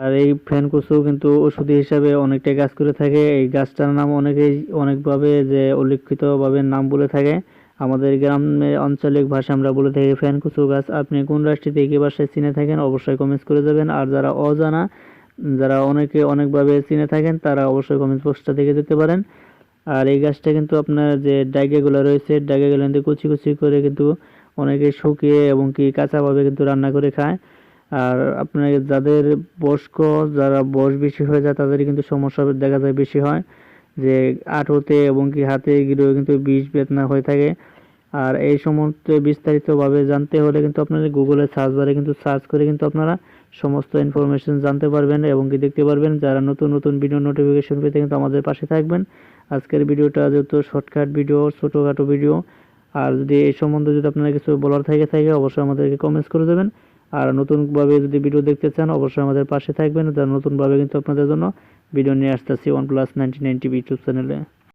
আর এই ফ্যানকুচু কিন্তু ওষুধি হিসাবে অনেকটাই গাছ করে থাকে। এই গাছটার নাম অনেকেই অনেকভাবে যে উল্লেখিতভাবে নাম বলে থাকে। আমাদের গ্রামে আঞ্চলিক ভাষা আমরা বলে থাকি ফ্যানকুচু গাছ। আপনি কোন রাষ্ট্রীতে কি ভাষায় চিনে থাকেন অবশ্যই কমেন্টস করে যাবেন। আর যারা অজানা, যারা অনেকে অনেকভাবে চিনে থাকেন, তারা অবশ্যই কমেন্ট বক্সটা দেখে যেতে পারেন। আর এই গাছটা কিন্তু আপনার যে ডাইগাগুলো রয়েছে, ডাইগাগুলো কিন্তু কুচি কুচি করে কিন্তু অনেকে শুকিয়ে এবং কি কাঁচাভাবে কিন্তু রান্না করে খায়। আর আপনার যাদের বয়স্ক, যারা বয়স বেশি হয়ে যায় তাদের কিন্তু সমস্যা দেখা যায় বেশি হয়। যে আঁঠোতে এবং কি হাতে গিরেও কিন্তু বিষ বেদনা হয়ে থাকে। আর এই সমস্ত বিস্তারিতভাবে জানতে হলে কিন্তু আপনারা গুগলে সার্চ বারে কিন্তু সার্চ করে কিন্তু আপনারা সমস্ত ইনফরমেশন জানতে পারবেন এবং কি দেখতে পারবেন। যারা নতুন নতুন ভিডিও নোটিফিকেশন পেতে কিন্তু আমাদের পাশে থাকবেন। আজকের ভিডিওটা যেহেতু শর্টকাট ভিডিও ছোটোখাটো ভিডিও আর যদি এই সম্বন্ধে যদি আপনারা কিছু বলার থাকে থাকে, অবশ্যই আমাদেরকে কমেন্টস করে দেবেন। আর নতুনভাবে যদি ভিডিও দেখতে চান, অবশ্যই আমাদের পাশে থাকবেন। যারা নতুনভাবে কিন্তু আপনাদের জন্য ভিডিও নিয়ে আসতেছি one plus ninety nine TV YouTube চ্যানেলে